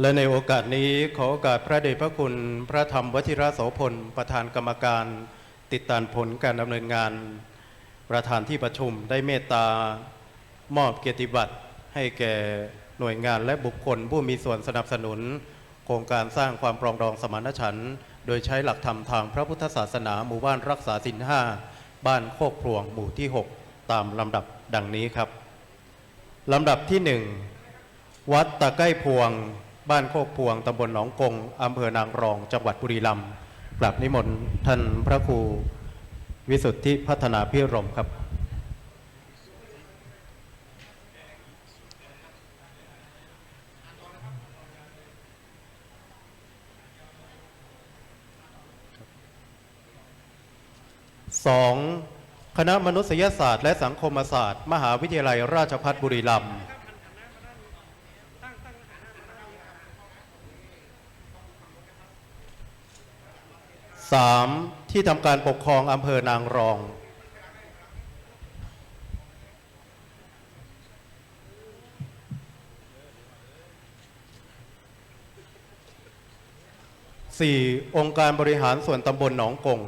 และในโอกาสนี้ขอโอกาสพระเดชพระคุณ พระธรรมวชิระโสพล ประธานกรรมการ ติดตามผลการดำเนินงาน ประธานที่ประชุมได้เมตตามอบเกียรติบัตรให้แก่หน่วยงานและบุคคลผู้มีส่วนสนับสนุน โครงการสร้างความปรองดองสมานฉันท์โดยใช้หลักธรรมทางพระพุทธศาสนาหมู่บ้านรักษาสินห้าบ้านโคกพลวงหมู่ที่ 6 ตามลำดับดังนี้ครับลำดับที่หนึ่งวัดตะไก้พวง บ้านโคกพวงตำบลหนองกงอำเภอนางรอง จังหวัดบุรีรัมย์กราบนิมนต์ท่านพระครูวิสุทธิพัฒนาพิรมครับสองคณะมนุษยศาสตร์และสังคมศาสตร์ มหาวิทยาลัยราชภัฏบุรีรัมย์ สามที่ทำการปกครองอำเภอนางรองสี่องค์การบริหารส่วนตำบลหนองกง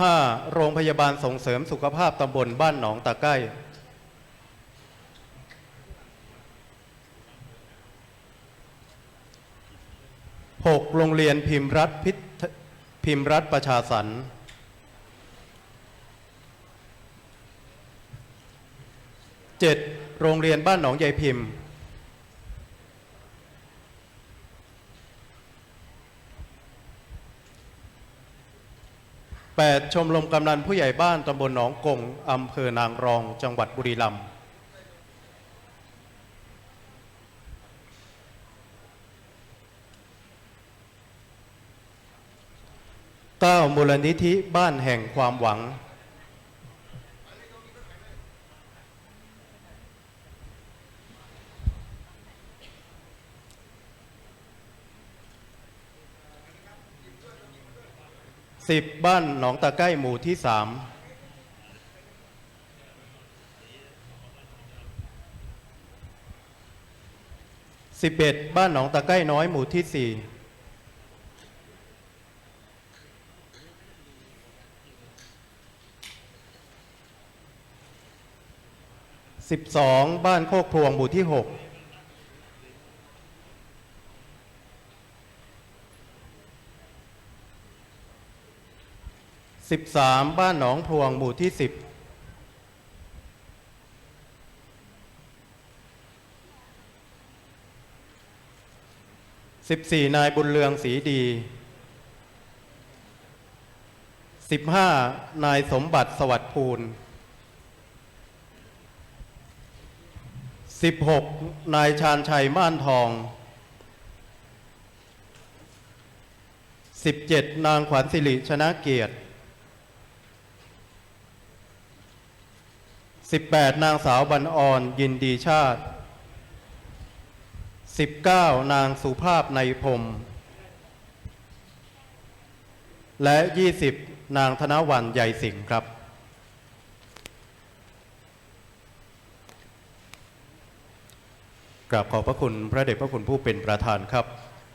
ห้าโรงพยาบาลส่งเสริมสุขภาพตำบลบ้านหนองตะไก้ หกโรงเรียนพิมพ์รัฐพิพิมพ์รัฐประชาสรรค์เจ็ดโรงเรียนบ้านหนองใยพิมพ์8ชมรมกำนันผู้ใหญ่บ้านตำบลหนองกงอำเภอนางรองจังหวัดบุรีรัมย์ 9มูลนิธิบ้านแห่งความหวัง 10 บ้านหนองตะไก้หมู่ที่3 11บ้านหนองตะไก้น้อยหมู่ที่4 12 บ้านโคกพลวงหมู่ที่6 13บ้านหนองพลวงหมู่ที่10 14นายบุญเรืองศรีดี15นายสมบัติสวัสดิ์ภูล 16 นายชาญชัยม่านทอง 17 นางขวัญสิริชนะเกียรติ 18 นางสาวบรรออนยินดีชาติ 19 นางสุภาพในพรมและ 20 นางธนวันใหญ่สิงห์ครับ กราบขอบพระคุณพระเดชพระคุณผู้เป็นประธานครับ